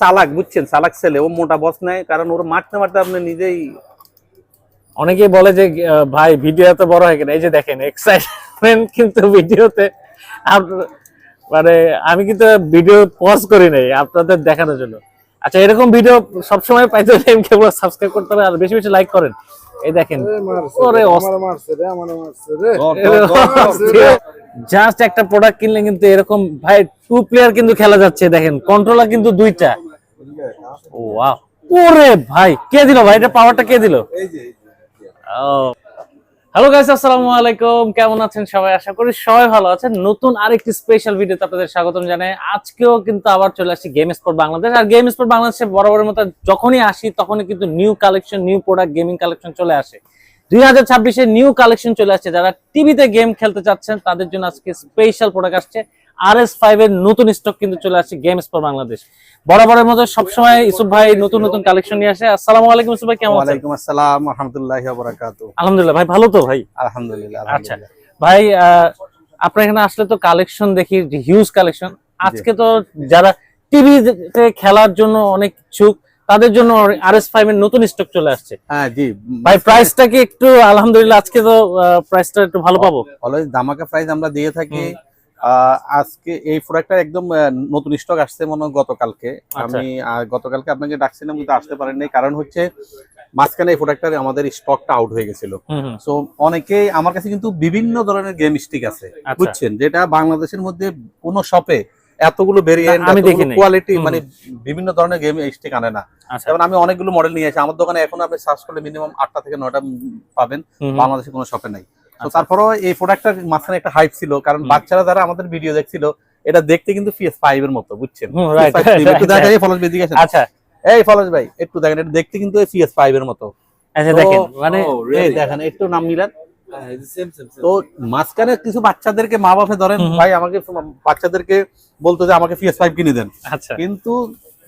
চালাক, বুঝছেন? চালাক ছেলে, ও মোটা বস নেয় কারণ ওর মারতে মারতে আপনি নিজেই অনেকেই বলে যে ভাই ভিডিও এত বড় হয়ে গেলে এই যে দেখেন এক্সাইটমেন্ট কিন্তু ভিডিওতে মানে আমি কিন্তু ভিডিও পজ করি নাই, আপনাদের দেখানোর জন্য। আচ্ছা এরকম ভিডিও সবসময় পাইতে সাবস্ক্রাইব করতে হবে, আর বেশি বেশি লাইক করেন। এই দেখেন ওরে জাস্ট একটা প্রোডাক্ট কিনলে কিন্তু এরকম ভাই টু প্লেয়ার কিন্তু খেলা যাচ্ছে দেখেন কন্ট্রোলার কিন্তু দুইটা। ও ওয়াও ওরে ভাই কে দিল ভাই? এটা পাওয়ারটা কে দিল? হ্যালো গাইস আসসালামু আলাইকুম। কেমন আছেন সবাই? আশা করি সবাই ভালো আছেন। নতুন আরেকটি স্পেশাল ভিডিওতে আপনাদের স্বাগতম জানাই। আজকেও কিন্তু আবার চলে আসি গেম স্পোর্ট বাংলাদেশ আর গেম স্পোর্ট বাংলাদেশে বরাবরের মতো যখনই আসি, তখনই কিন্তু new collection new product gaming collection চলে আসে। দুই হাজার নিউ কালেকশন চলে আসছে। যারা টিভিতে গেম খেলতে চাচ্ছেন, তাদের জন্য আজকে স্পেশাল প্রোডাক্ট আসছে। আর এস ফাইভ এর নতুন স্টক কিন্তু চলে আসছে গেম স্পোর্ট বাংলাদেশ বরাবরের মতো সবসময় ইসুফ ভাই নতুন নতুন কালেকশন নিয়ে আসে। আসসালামু আলাইকুম ইসুফ ভাই কেমন আছেন? ওয়ালাইকুম আসসালাম রহমতুল্লাহ আলহামদুলিল্লাহ ভাই ভালো তো ভাই? আলহামদুলিল্লাহ আচ্ছা ভাই আপনার এখানে আসলে তো কালেকশন দেখি হিউজ কালেকশন আজকে তো যারা টিভিতে খেলার জন্য অনেক ইচ্ছুক তাদের জন্য আর এস ফাইভ এর নতুন স্টক চলে আসছে। হ্যাঁ জি। ভাই প্রাইসটা কি একটু আলহামদুলিল্লাহ আজকে তো প্রাইসটা একটু ভালো পাবো। অলওয়েজ ধামাকা প্রাইস আমরা দিয়ে থাকি। আজকে এই প্রোডাক্টটা একদম নতুন স্টক আসছে মনে হয় গতকালকে। আচ্ছা। আমি গতকালকে আপনাকে ডাকছিলাম কিন্তু আসতে পারেন নাই কারণ হচ্ছে মাঝখানে এই প্রোডাক্টটার আমাদের স্টকটা আউট হয়ে গেছিল। সো অনেকেই আমার কাছে কিন্তু বিভিন্ন ধরনের গেম স্টিক আছে আচ্ছা। বুঝছেন? যেটা বাংলাদেশের মধ্যে কোনো শপে এতগুলো ভেরিয়েন্ট। কোয়ালিটি মানে বিভিন্ন ধরনের গেম স্টিক আনে না। আচ্ছা। যেমন আমি অনেকগুলো মডেল নিয়ে আসি। আমার দোকানে এখন আপনি সার্চ করলে মিনিমাম আটটা থেকে নয়টা পাবেন। বাংলাদেশে কোনো শপে নাই। তো আচ্ছা। তারপরেও এই প্রোডাক্টটার মাঝখানে একটা হাইপ ছিল কারণ বাচ্চারা যারা আমাদের ভিডিও দেখছিল এটা দেখতে কিন্তু পিএস ফাইভ এর মতো বুঝছেন? হুম, right, PS5 right, একটু দেখা. যায় ফলস বেদিকে আচ্ছা। এই ফলস ভাই একটু দেখেন এটা দেখতে কিন্তু পিএস ফাইভ এর মতো। আচ্ছা দেখেন মানে এই দেখেন একটু নাম মিলান তো মাঝখানে কিছু বাচ্চাদেরকে মা বাপে ধরেন। ভাই আমাকে বাচ্চাদেরকে বলতো যে আমাকে পিএস ফাইভ কিনে দেন। আচ্ছা। কিন্তু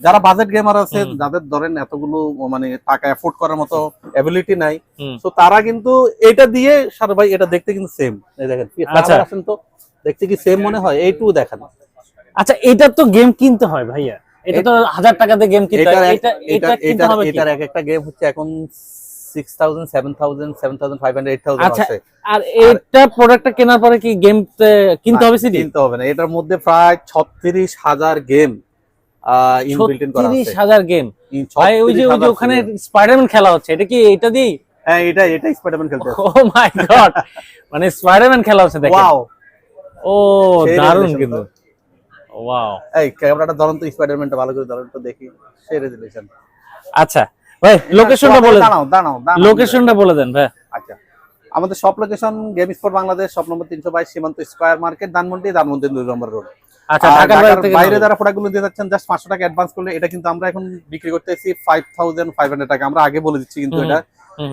যারা বাজেট গেমার আছে যাদের ধরেন এতগুলো মানে টাকা এফোর্ড করার মতো এবিলিটি নাই তো তারা কিন্তু এটা দিয়ে সার ভাই এটা দেখতে কিন্তু সেম এই দেখেন আচ্ছা। আসেন তো দেখতে কি সেম মনে হয়? এইটু দেখেন। আচ্ছা এটা তো গেম কিনতে হয় ভাইয়া। এটা তো হাজার টাকাতে গেম কিনতে হয়। এটা এটা কিনতে হবে? এটার এক একটা গেম হচ্ছে এখন six thousand seven thousand seven thousand five hundred eight thousand আচ্ছা, আছে। আর এটা প্রোডাক্টটা কেনার পরে কি গেম কিনতে হবে সিডি কিনতে হবে না। এটার মধ্যে প্রায় ছত্রিশ হাজার গেম ইনবিল্ট করা আছে। হাজার গেম ইন ভাই ওই যে ওই যে ওখানে। স্পাইডারম্যান খেলা হচ্ছে এটা কি এটা দি হ্যাঁ এটা এটা স্পাইডারম্যান খেলতে ও মাই গড মানে স্পাইডারম্যান খেলা হচ্ছে দেখেন। ওয়াও ও দারুণ কিন্তু। ওয়াও এই ক্যামেরাটা ধরুন তো স্পাইডারম্যানটা ভালো করে ধরুন তো দেখি। সেই রেজুলেশন আচ্ছা ভাই লোকেশনটা বলে দাঁড়াও। লোকেশনটা বলে দেন ভাই। আচ্ছা। আমাদের সব লোকেশন গেম স্পোর্ট বাংলাদেশ সব নম্বর তিনশো বাইশ সীমান্ত স্কোয়ার মার্কেট ধানমন্ডি ধানমন্ডি দুই নম্বর রোড আচ্ছা ঢাকার বাইরে থেকে বাইরে নেব। যারা প্রোডাক্টগুলো দিয়ে যাচ্ছেন জাস্ট পাঁচশো টাকা অ্যাডভান্স করলে এটা কিন্তু আমরা এখন বিক্রি করতেছি ফাইভ থাউজেন্ড ফাইভ হান্ড্রেড টাকা আমরা আগে বলে দিচ্ছি কিন্তু এটা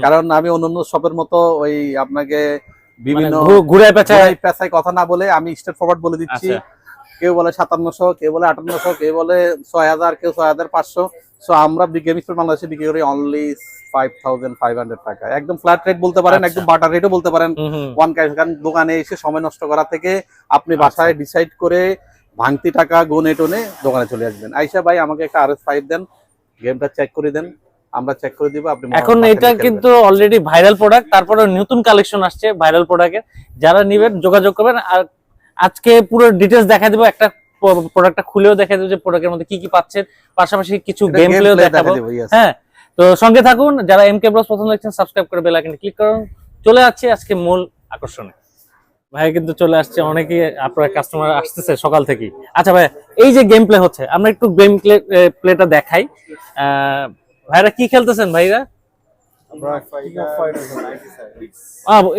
কারণ আমি অন্যান্য শপের মতো ওই আপনাকে মানে বিভিন্ন ঘুরে পেঁচায় ঘুরাই কথা না বলে আমি স্টেট ফরওয়ার্ড বলে দিচ্ছি আচ্ছা। কেউ বলে সাতান্নশো কেউ বলে আটান্নশো কেউ বলে ছয় হাজার কেউ ছয় হাজার পাঁচশো সো আমরা গেম স্পোর্ট বাংলাদেশে বিক্রি করি only five thousand five hundred টাকা একদম ফ্ল্যাট রেট বলতে পারেন আচ্ছা। একদম বাটার রেটও বলতে পারেন। ওয়ান কাইন্ড কারণ দোকানে এসে সময় নষ্ট করা থেকে আপনি। বাসায় ডিসাইড করে ভাঙতি টাকা গোনে টোনে দোকানে চলে আসবেন। আইসা ভাই আমাকে একটা আর এস ফাইভ দেন গেমটা চেক করে দেন আমরা চেক করে দিব আপনি এখন এটা কিন্তু অলরেডি ভাইরাল প্রোডাক্ট তারপরে নতুন কালেকশন আসছে ভাইরাল প্রোডাক্টের যারা নিবেন যোগাযোগ করবেন আর আজকে পুরো ডিটেলস দেখা দেবো একটা প্রোডাক্টটা খুলেও দেখা দেবো যে প্রোডাক্টের মধ্যে কি কি পাচ্ছেন পাশাপাশি কিছু গেম প্লেও দেখাবো। হ্যাঁ তো সঙ্গে থাকুন যারা এম কে ব্লস প্রথম দেখছেন সাবস্ক্রাইব করে বেল আইকনে ক্লিক করুন। চলে যাচ্ছে আজকে মূল আকর্ষণে। ভাই কিন্তু চলে আসছে অনেকে আপনার কাস্টমার আসতেছে সকাল থেকে আচ্ছা ভাই এই যে গেম প্লে হচ্ছে আমরা একটু গেম প্লে প্লেটা দেখাই। ভাইরা কি খেলতেছেন ভাইরা?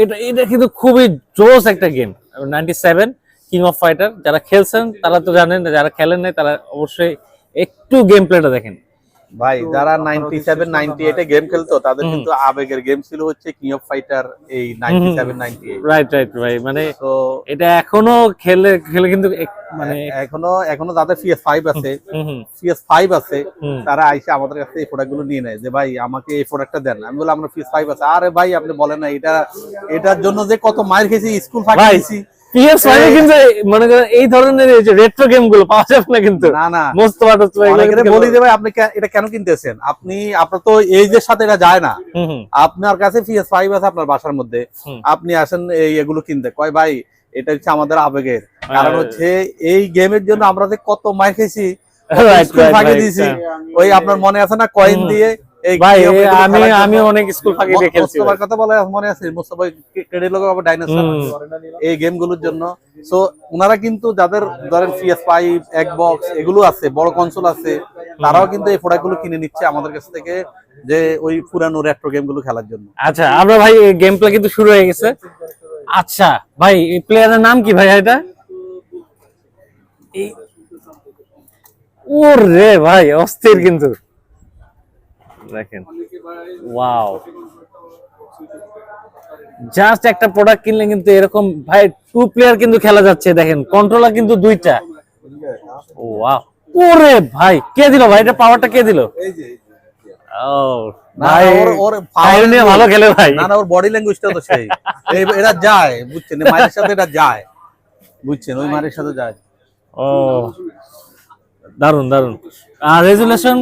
এটা এটা কিন্তু খুবই জোস একটা game ninety seven king of fighter যারা খেলছেন তারা তো জানেন যারা খেলেন নাই তারা অবশ্যই একটু গেম প্লেটা দেখেন। ভাই যারা নাইনটি সেভেন নাইনটি এইটে গেম খেলতো তাদের কিন্তু আবেগের গেম ছিল হচ্ছে কিং অফ ফাইটার এই ninety seven ninety eight right right ভাই মানে তো এটা এখনও খেলে খেলে কিন্তু মানে এখনও এখনও যাদের পিএস ফাইভ আছে হুম হুম ফাইভ আছে তারা আইসে আমাদের কাছে এই প্রোডাক্টগুলো নিয়ে নেয় যে ভাই আমাকে এই প্রোডাক্টটা দেন। আমি বললাম আমরা পিএস ফাইভ আছে। আরে ভাই আপনি বলেন না এটা এটার জন্য যে কত মায়ের খেয়েছি স্কুল ফাঁকি পিএস ফাইভে কিন্তু মনে করেন এই ধরনের এই যে রেট্রো গেমগুলো পাওয়া যাবে না কিন্তু। না না। মোস্ট পার্ট বলি যে ভাই আপনি এটা কেন কিনতেছেন? আপনি আপনার তো এইজের সাথে এটা যায় না। আপনার কাছে পিএস ফাইভ আছে আপনার বাসার মধ্যে। আপনি আসেন এই এগুলো কিনতে। কয় ভাই এটা হচ্ছে আমাদের আবেগের। হ্যাঁ। কারণ হচ্ছে এই গেমের জন্য আমরা যে কত মার খেয়েছি ফাঁকি দিয়েছি। হ্যাঁ। ওই আপনার মনে আছে না কয়েন দিয়ে এই ভাই আমি আমি অনেক স্কুল ফাঁকি দিয়ে খেলছি মোস্তফার কথা বলে মনে আছে? মোস্তফা কেড়ে লোক আবার ডাইনোসর এই গেমগুলোর জন্য। সো ওনারা কিন্তু যাদের ধরেন পিএস ফাইভ বক্স এগুলো আছে বড় কনসোল আছে তারাও কিন্তু এই প্রোডাক্টগুলো কিনে নিচ্ছে আমাদের কাছ থেকে যে ওই পুরানো রেট্রো গেমগুলো খেলার জন্য। আচ্ছা আমরা ভাই গেম প্লে কিন্তু শুরু হয়ে গেছে। আচ্ছা ভাই এই প্লেয়ারের নাম কি ভাই এটা? ওরে ভাই অস্থির কিন্তু। দেখেন। ওয়াও জাস্ট একটা প্রোডাক্ট কিনলে কিন্তু এরকম ভাই টু প্লেয়ার কিন্তু খেলা যাচ্ছে দেখেন। কন্ট্রোলার কিন্তু দুইটা। ওয়াও ওরে ভাই কে দিল ভাই? এটা পাওয়ারটা কে দিল? ও ভাই ওর- ফাইল নিয়ে ভালো খেলে ভাই। না না ওর বডি ল্যাঙ্গুয়েজটা তো সেই। এরা যায় বুঝছেন? মায়ের সাথে এটা যায়। বুঝছেন? ওই মায়ের সাথে যায়। ও দারুণ দারুণ আর রেজুলেশন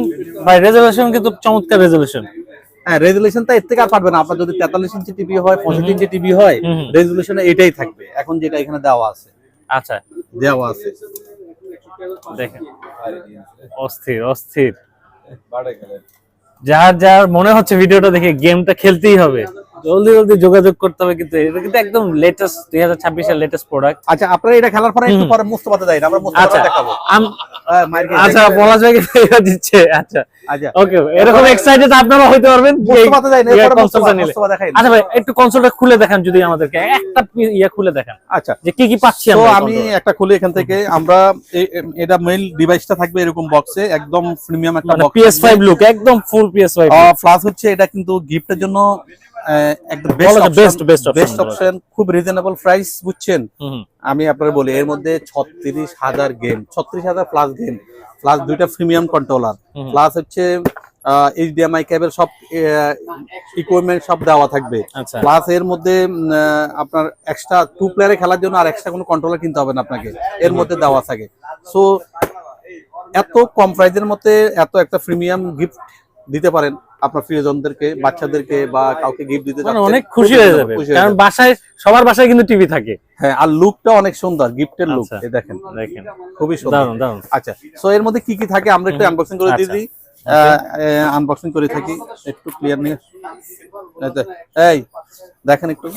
ভাই রেজুলেশন কিন্তু চমৎকার রেজুলেশন হ্যাঁ রেজুলেশনটা এর থেকে আর পারবে না। আপনার যদি তেতাল্লিশ ইঞ্চি টিভি হয় পঁয়ষট্টি ইঞ্চি টিভি হয়। রেজুলেশন এটাই থাকবে। এখন যেটা এখানে দেওয়া আছে। আচ্ছা। দেওয়া আছে। দেখেন। অস্থির অস্থির। যার যার মনে হচ্ছে ভিডিওটা দেখে গেমটা খেলতেই হবে জলদি জলদি যোগাযোগ করতে হবে কিন্তু এটা কিন্তু একদম লেটেস্ট দুই হাজার ছাব্বিশের লেটেস্ট প্রোডাক্ট আচ্ছা আপনারা এটা খেলার পরে একটু পরে মুস্তফাতে যাই আমরা আচ্ছা মুস্তফাতে দেখাবো আচ্ছা পলাশ দিচ্ছে। আচ্ছা। আচ্ছা। ওকে এরকম এক্সাইটেড আপনারা হইতে পারবেন আচ্ছা ভাই একটু কনসোলটা খুলে দেখান যদি আমাদেরকে। একটা ইয়ে খুলে দেখান। আচ্ছা। যে কি কি পাচ্ছি তো আমি একটা খুলি এখান থেকে। আমরা এটা ডিভাইসটা থাকবে এরকম বক্সে একদম প্রিমিয়াম একটা মানে বক্স PS5 লুক একদম ফুল PS5 প্লাস হচ্ছে এটা কিন্তু গিফটের জন্য একদম বেস্ট অপশন খুব রিজনেবল প্রাইস বুঝছেন? আমি আপনার বলি এর মধ্যে ছত্রিশ হাজার গেম ছত্রিশ হাজার প্লাস গেম প্লাস দুইটা প্রিমিয়াম কন্ট্রোলার। প্লাস হচ্ছে এইচডিএমআই কেবল সব ইকুইপমেন্ট সব দেওয়া থাকবে। আচ্ছা। প্লাস এর মধ্যে আপনার এক্সট্রা টু প্লেয়ারে খেলার জন্য আর এক্সট্রা কোনো কন্ট্রোলার কিনতে হবে না আপনাকে। এর মধ্যে দেওয়া থাকে। সো এত কম প্রাইজের মধ্যে এত একটা প্রিমিয়াম গিফট দিতে পারেন আপনার প্রিয়জনদেরকে বাচ্চাদেরকে বা কাউকে গিফট দিতে পারেন অনেক খুশি হয়ে যাবে। কারণ বাসায় সবার বাসায় কিন্তু টিভি থাকে। হ্যাঁ আর লুকটা অনেক সুন্দর গিফটের লুক আচ্ছা। এই দেখেন। দেখেন। খুবই সুন্দর। আচ্ছা সো এর মধ্যে কি কি থাকে? আমরা একটু আনবক্সিং করে দিয়ে আচ্ছা। দিই। আনবক্সিং করে থাকি। একটু ক্লিয়ার নিয়ে। এই দেখেন একটু।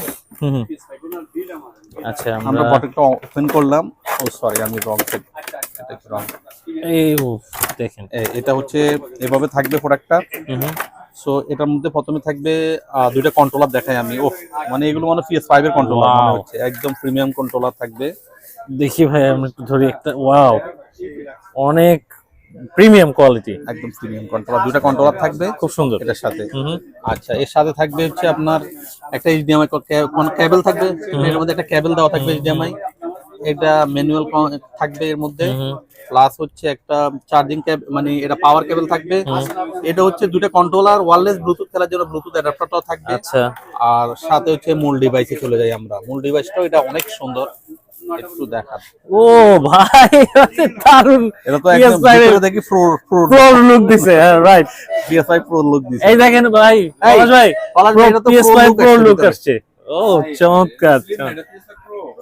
আচ্ছা আমরা বটলটা ওপেন করলাম। ও সরি আমি রং এটা wrong। এই উফ, দেখেন। এটা হচ্ছে এভাবে থাকবে প্রোডাক্টটা। সো এটার মধ্যে প্রথমে থাকবে দুইটা কন্ট্রোলার দেখাই আমি। ও মানে এগুলো মানে পিএস ফাইভ এর কন্ট্রোলার মনে হচ্ছে। একদম প্রিমিয়াম কন্ট্রোলার থাকবে। দেখি ভাই আমি একটু ধরি একটা ওয়াও অনেক প্রিমিয়াম কোয়ালিটি। একদম প্রিমিয়াম কন্ট্রোলার দুইটা কন্ট্রোলার থাকবে। খুব সুন্দর। এটার সাথে। আচ্ছা এর সাথে থাকবে হচ্ছে আপনার একটা এইচডিএমআই কেবল থাকবে। এর মধ্যে একটা কেবল দেওয়া থাকবে এইচডিএমআই এটা ম্যানুয়াল থাকবে এর মধ্যে। প্লাস হচ্ছে একটা চার্জিং কেবল মানে এটা পাওয়ার কেবল থাকবে। এটা হচ্ছে দুটো কন্ট্রোলার ওয়্যারলেস ব্লুটুথ খেলার জন্য ব্লুটুথ অ্যাডাপ্টারটাও থাকবে। আচ্ছা। আর সাথে হচ্ছে মূল ডিভাইসে চলে যাই আমরা। মূল ডিভাইসটাও এটা অনেক সুন্দর। একটু ও ভাই দারুণ এটা তো একদম ভিতরে দেখি প্রো প্রো প্রো লুক দিছে রাইট PS5 প্রো লুক দিছে। এই দেখেন ভাই পলাশ ভাই পলাশ ভাই, এটা তো PS5 pro প্রো লুক আসছে। ও চমৎকার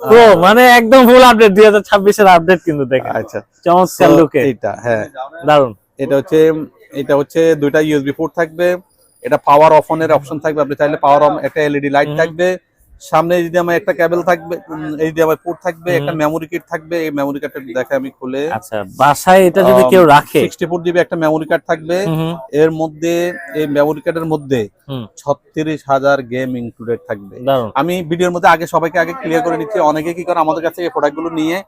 প্রো মানে একদম ফুল আপডেট দুই হাজার ছাব্বিশের আপডেট কিন্তু দেখেন। আচ্ছা। চমৎকার লুকে এইটা হ্যাঁ। দারুণ এটা হচ্ছে এটা হচ্ছে দুইটা ইউএসবি পোর্ট থাকবে। এটা পাওয়ার অফ অনের অপশন থাকবে। আপনি চাইলে পাওয়ার অন একটা এলইডি লাইট থাকবে। সামনে যদি আমার একটা কেবল থাকবে এই যে আমার পোর্ট থাকবে একটা মেমোরি কিট থাকবে এই মেমোরি কার্ডটা দেখে আমি খুলে। আচ্ছা বাসায় এটা যদি কেউ রাখে? সিক্সটি ফোর জিবি একটা মেমোরি কার্ড থাকবে। এর মধ্যে এই মেমোরি কার্ডের মধ্যে হুম। ছত্রিশ হাজার গেম ইনক্লুডেড থাকবে। আমি ভিডিওর মধ্যে আগে সবাইকে আগে ক্লিয়ার করে নিচ্ছি। অনেকে কি করে আমাদের কাছে এই প্রোডাক্টগুলো নিয়ে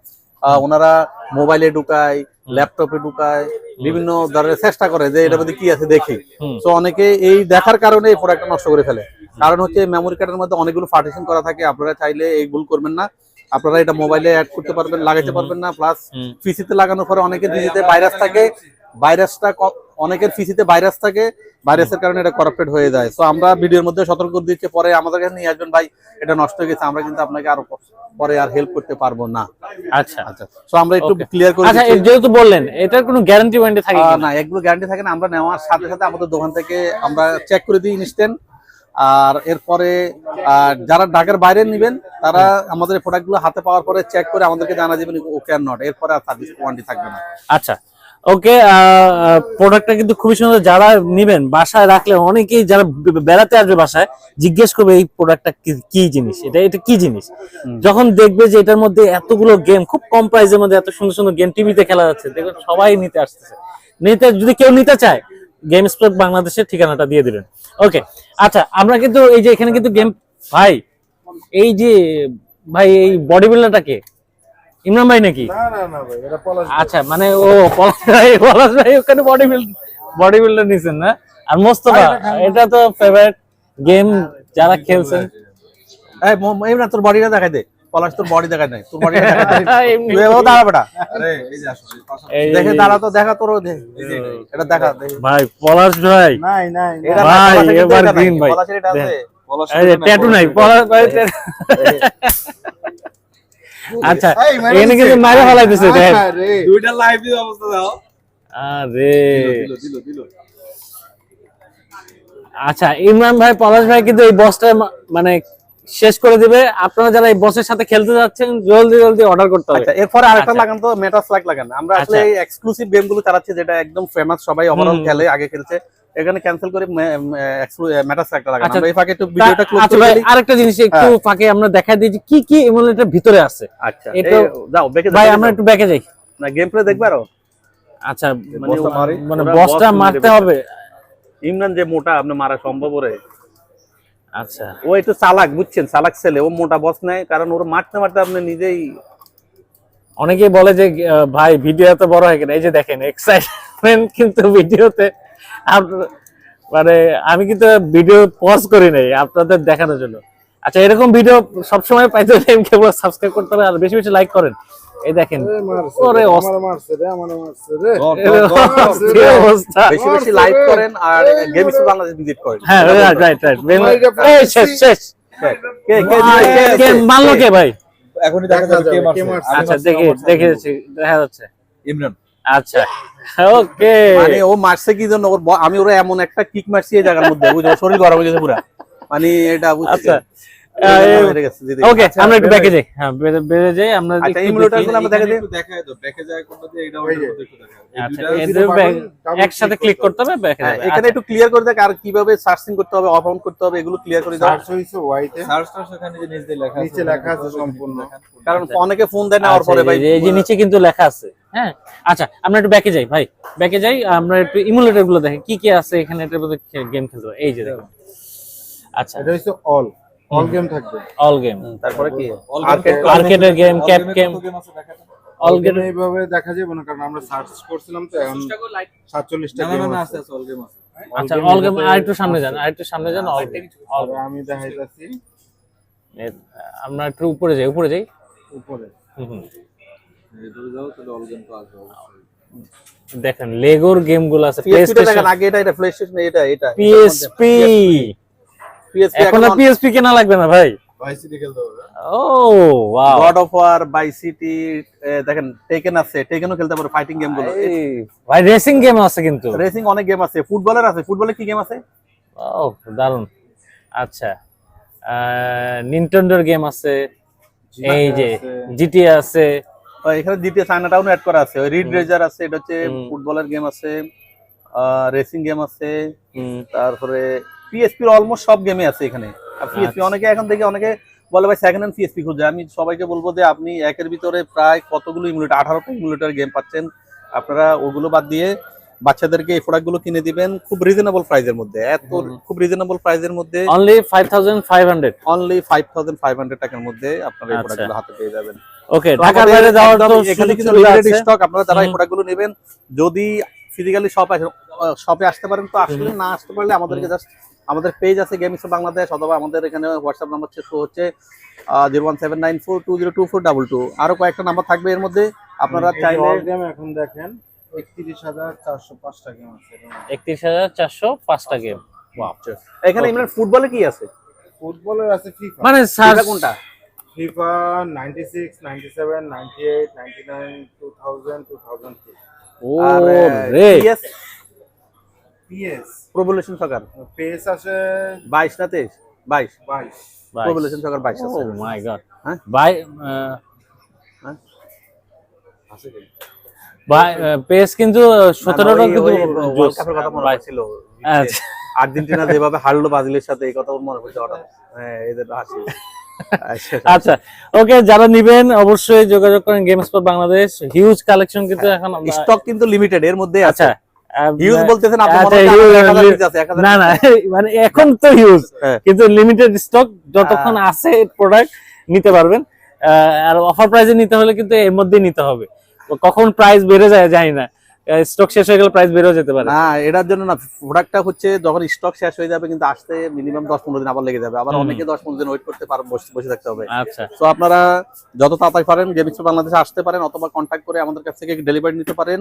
ওনারা মোবাইলে ঢুকায় ল্যাপটপে ঢুকায় বিভিন্ন ধরনের চেষ্টা করে যে এটার মধ্যে কি আছে দেখি। তো অনেকে এই দেখার কারণে এই প্রোডাক্টটা নষ্ট করে ফেলে। কারণ হচ্ছে মেমোরি কার্ডের মধ্যে অনেকগুলো পার্টিশন করা থাকে আপনারা চাইলে এই ভুল করবেন না। আপনারা এটা মোবাইলে অ্যাড করতে পারবেন লাগাইতে পারবেন না। প্লাস। পিসিতে লাগানোর পরে অনেকের পিসিতে ভাইরাস থাকে। ভাইরাসটা অনেকের পিসিতে ভাইরাস থাকে। ভাইরাসের কারণে এটা করাপ্টেড হয়ে যায়। তো আমরা ভিডিওর মধ্যে সতর্ক করে দিচ্ছি। পরে আমাদের কাছে নিয়ে আসবেন ভাই এটা নষ্ট হয়ে গেছে। আমরা কিন্তু আপনাকে আরও পরে আর হেল্প করতে পারব না। আচ্ছা। আচ্ছা। তো আমরা একটু ক্লিয়ার করে আচ্ছা যেহেতু বললেন এটার কোনো গ্যারান্টি ওয়ারেন্টি থাকে না এগুলো গ্যারান্টি থাকে না। আমরা নেওয়ার সাথে সাথে আমাদের দোকান থেকে আমরা চেক করে দিই ইনস্ট্যান্ট আর এরপরে যারা ঢাকার বাইরে নেবেন তারা আমাদের প্রোডাক্টগুলো হাতে পাওয়ার পরে চেক করে আমাদেরকে জানা যাবেন ওকে আর নট এরপরে আর সার্ভিস ওয়ারেন্টি থাকবে না। আচ্ছা ওকে প্রোডাক্টটা কিন্তু খুবই সুন্দর যারা নিবেন বাসায় রাখলে অনেকেই যারা বেড়াতে আসবে বাসায় জিজ্ঞেস করবে এই প্রোডাক্টটা কি জিনিস? এটা এটা কি জিনিস? যখন দেখবে যে এটার মধ্যে এতগুলো গেম খুব কম প্রাইসের মধ্যে এত সুন্দর সুন্দর গেম টিভিতে খেলা যাচ্ছে দেখবেন সবাই নিতে আসতেছে। নিতে যদি কেউ নিতে চায় গেম স্পট বাংলাদেশের ঠিকানাটা দিয়ে দিবেন। ওকে আচ্ছা আমরা কিন্তু এই যে এখানে কিন্তু গেম ভাই এই যে ভাই এই বডি বিল্ডারটাকে ইমরান ভাই নাকি? না না না ভাই এটা পলাশ আচ্ছা মানে ও পলাশ ভাই পলাশ ভাই ওখানে বডি বিল্ড বডি বিল্ডার নিছেন না? আর মোস্তফা এটা তো ফেভারিট গেম যারা খেলছেন। এই মো- মো- তোর বডিটা দেখাই দে। পলাশ তোর বডি দেখাই নাই। তোর এভাবে দাঁড়া বেটা যে- দেখে দাঁড়া তো দেখা তোর এটা দেখা ভাই পলাশ ভাই। নাই নাই ভাই, এবার দিন ভাই। পলাশের এটা আছে। ট্যাটু নাই পলাশ ভাই আচ্ছা এখানে কিন্তু দিছে। মাইরে ফেলাইতেছে দেখেন দুইটা লাইভ দিয়ে অবস্থা দাও। আরে। দিল দিল দিল আচ্ছা ইমরান ভাই পলাশ ভাই কিন্তু এই বসটা মানে শেষ করে দিবে। আপনারা যারা এই বসের সাথে খেলতে যাচ্ছেন জলদি জলদি অর্ডার করতে হবে। আচ্ছা এরপরে আরেকটা আচ্ছা। লাগান তো মেটাস লাইক লাগান। আমরা আসলে আচ্ছা। এক্সক্লুসিভ গেমগুলো চালাচ্ছি যেটা একদম ফেমাস সবাই ওভারঅল খেলে আগে খেলছে। এখানে ক্যান্সেল করে মেটাস লাইকটা লাগান। আচ্ছা। আমরা এই ফাঁকে একটু ভিডিওটা ক্লোজ করে ফেলি। আরেকটা জিনিস একটু হ্যাঁ। ফাঁকে আমরা দেখা দিই যে কি কি এমুলেটার ভিতরে আছে। আচ্ছা এটা- যাও বেকে ভাই আমরা একটু ব্যাকে যাই। না গেম প্লে দেখবে আরও? আচ্ছা মানে মানে বসটা মারতে হবে। ইমরান যে মোটা আপনি মারা সম্ভব ওরে। আচ্ছা। ও একটু চালাক বুঝছেন? চালাক ছেলে ও মোটা বস নেয় কারণ ওর মারতে মারতে আপনি নিজেই অনেকেই বলে যে ভাই ভিডিও এত বড় হয়ে গেল এই যে দেখেন এক্সাইটমেন্ট কিন্তু ভিডিওতে মানে আমি কিন্তু ভিডিও পজ করি নাই আপনাদের দেখানোর জন্য। আচ্ছা এরকম ভিডিও সবসময় পাইতে কেবল সাবস্ক্রাইব করতে হবে আর বেশি বেশি লাইক করেন। এই দেখেন ওরে মারছে রে আমার মারছে রে অবস্থা বেশি বেশি লাইক করেন আর গেম স্কুল বাংলাদেশ ভিজিট করেন। হ্যাঁ রাইট রাইট এই শেষ শেষ। কে কে কে ভাই, কে- কে মানলো কে ভাই? এখনই দেখা দেখা কে মারছে। আমি আচ্ছা মারছি, দেখে যাচ্ছে ইমরান। আচ্ছা ওকে। মানে ও মারছে কি জন্য? আমি ওরা এমন একটা কিক মারছি এই জায়গার মধ্যে শরীর গরম হয়ে গেছে পুরা। মানে এটা আচ্ছা ওকে ওকে আমরা একটু ব্যাকে যাই। হ্যাঁ বেড়ে- যাই আমরা আচ্ছা, একটু emulator দেখি। আমরা দেখা দিই। একটু তো ব্যাকে যায় কোনটা দিয়ে এটা ওই যে। ওইটার মধ্যে একটু দেখায় এই আচ্ছা একসাথে ক্লিক করতে হবে ব্যাকে হ্যাঁ, এখানে একটু ক্লিয়ার করে দেখ আর কীভাবে সার্চিং করতে হবে অফ অন করতে হবে এগুলো ক্লিয়ার করে দাও। সার্চ হইছে হোয়াইটে সার্চ যে নিচ লেখা আছে নিচে লেখা আছে সম্পূর্ণ। কারণ অনেকে ফোন দেয় নেওয়ার পরে ভাই এই যে নিচে কিন্তু লেখা আছে। হ্যাঁ আচ্ছা আমরা একটু ব্যাকে যাই ভাই। ব্যাকে যাই আমরা একটু ইমুলেটরগুলো দেখি কি কি আছে এখানে এটার মধ্যে গেম খেলতে এই যে দেখো। আচ্ছা এটা হচ্ছে অল অল গেম থাকবে। অল গেম তারপরে কি? Game. আছে দেখা যায়? অল অল গেম গেম এইভাবে দেখা যাবে না কারণ আমরা সার্চ করছিলাম তো এখন সাতচল্লিশটা না, না, গেম না, না, আছে। আছে, আছে, all game আছে। আচ্ছা অল গেম আর একটু সামনে যান আর একটু সামনে যান অল গেম আমি দেখাইতাছি। আমরা একটু উপরে যাই উপরে যাই? উপরে। হুম, হুম। যাও, তাহলে all game তো আসবে দেখেন লেগোর গেমগুলো আছে টা প্লেস্টেশন আগে এটা এটা প্লেস্টেশন এটা এটা। পিএসপি PSP এখন আর পিএসপি কেনা লাগবে না ভাই। ও wow God of War Vice City দেখেন টেকেন আছে টেকেনও খেলতে পারে ফাইটিং গেমগুলো। ভাই রেসিং গেম আছে কিন্তু। রেসিং অনেক গেম আছে। ফুটবলের আছে। ফুটবলে কি গেম আছে? ও দারুণ আচ্ছা। নিনটেন্ডোর গেম আছে। এই যে জিটিএ আছে। এখানে অ্যাড করা আছে। রিড রেজার আছে এটা হচ্ছে ফুটবলের গেম আছে। রেসিং গেম আছে। হুম, তারপরে পিএসপির অলমোস্ট সব গেমে আছে এখানে। আর পিএসপি আচ্ছা। অনেকে এখন থেকে অনেকে বলে ভাই সেকেন্ড হ্যান্ড পিএসপি খুঁজে। আমি সবাইকে বলব যে আপনি একের ভিতরে প্রায় কতগুলো ইমুলেটার আঠারোটা ইমুলেটার গেম পাচ্ছেন। আপনারা ওগুলো বাদ দিয়ে বাচ্চাদেরকে এই প্রোডাক্টগুলো কিনে দিবেন খুব রিজনেবল প্রাইসের মধ্যে। এত খুব রিজনেবল প্রাইসের মধ্যে only five thousand five hundred only five thousand five hundred টাকার মধ্যে আপনারা এই আচ্ছা। প্রোডাক্টগুলো হাতে পেয়ে যাবেন। ওকে ঢাকার বাইরে যাওয়ার তো এখানে সুবিধা লিমিটেড স্টক আপনারা যারা এই। প্রোডাক্টগুলো নেবেন যদি ফিজিক্যালি শপ শপে আসতে পারেন তো আসলে না আসতে পারলে আমাদেরকে জাস্ট আমাদের পেজ আছে গেমস বাংলাদেশ অথবা আমাদের এখানে হোয়াটসঅ্যাপ নাম্বার হচ্ছে zero one seven nine four two zero two four double two আরও কয়েকটা নাম্বার থাকবে এর মধ্যে। আপনারা চাইলে গেম এখন দেখেন একত্রিশ হাজার চারশো পাঁচটা গেম আছে একত্রিশ হাজার চারশো পাঁচটা গেম এখানে ইমরান ফুটবলে কি আছে? ফুটবলের আছে ফিফা মানে কোনটা? FIFA ninety six ninety seven ninety eight ninety nine two thousand two thousand two ও রে। পিএস প্রবলেশন সকার পেস আছে বাইশ না তেইশ? বাইশ। বাইশ। প্রবলেশন সকার বাইশ ও মাই গড হ্যাঁ? বাই আছে কি? বাই পেস কিন্তু সতেরোটা না, কিন্তু। Cup এর কথা মনে পড়ছিল। আচ্ছা। আর্জেন্টিনা যেভাবে হারলো ব্রাজিলের সাথে এই কথা মনে পড়ছে হঠাৎ। হ্যাঁ এদের হাসি। আচ্ছা। আচ্ছা ওকে যারা নিবেন অবশ্যই যোগাযোগ করেন game sport Bangladesh huge collection কিন্তু এখন স্টক কিন্তু লিমিটেড এর মধ্যে আচ্ছা। আছে হিউজ বলতেছেন আচ্ছা, হচ্ছে huge- আপনার 1000 piece আছে, 1000 না না মানে এখন তো হিউজ হ্যাঁ। কিন্তু লিমিটেড স্টক যতক্ষণ আছে প্রোডাক্ট নিতে পারবেন। আর অফার প্রাইসে নিতে হলে কিন্তু এর মধ্যেই নিতে হবে। কখন প্রাইস বেড়ে যায় জানি না। স্টক শেষ হয়ে গেলে প্রাইস বেড়েও যেতে পারে। না এটার জন্য না প্রোডাক্টটা হচ্ছে যখন স্টক শেষ হয়ে যাবে কিন্তু আসতে মিনিমাম দশ পনেরো দিন আবার লেগে যাবে। আবার অনেকে দশ পনেরো দিন ওয়েট করতে পারেন বসে থাকতে হবে। আচ্ছা। তো আপনারা যত তাড়াতাড়ি পারেন গেমস বাংলাদেশে আসতে পারেন অথবা কন্ট্যাক্ট করে আমাদের কাছ থেকে ডেলিভারি নিতে পারেন।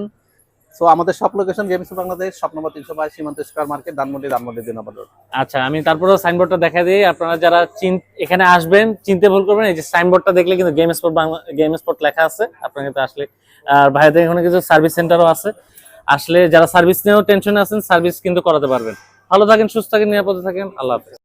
সো আমাদের সব location games Bangladesh shop number তিনশো বাইশ, সীমান্ত স্কোয়ার মার্কেট ধানমন্ডি ধানমন্ডি দুই আচ্ছা আমি তারপরে সাইনবোর্ডটা দেখা দিই। আপনারা যারা এখানে আসবেন, চিনতে ভুল করবেন, এই যে সাইনবোর্ডটা দেখলে কিন্তু game sport Bangla game sport লেখা আছে। আপনারা কিন্তু আসলে, আর ভাইদের এখানে কিছু সার্ভিস সেন্টারও আছে। আসলে যারা সার্ভিস নিয়েও টেনশনে আছেন সার্ভিস কিন্তু করাতে পারবেন। ভালো থাকেন, সুস্থ থাকেন, নিরাপদে থাকেন, আল্লাহ হাফেজ।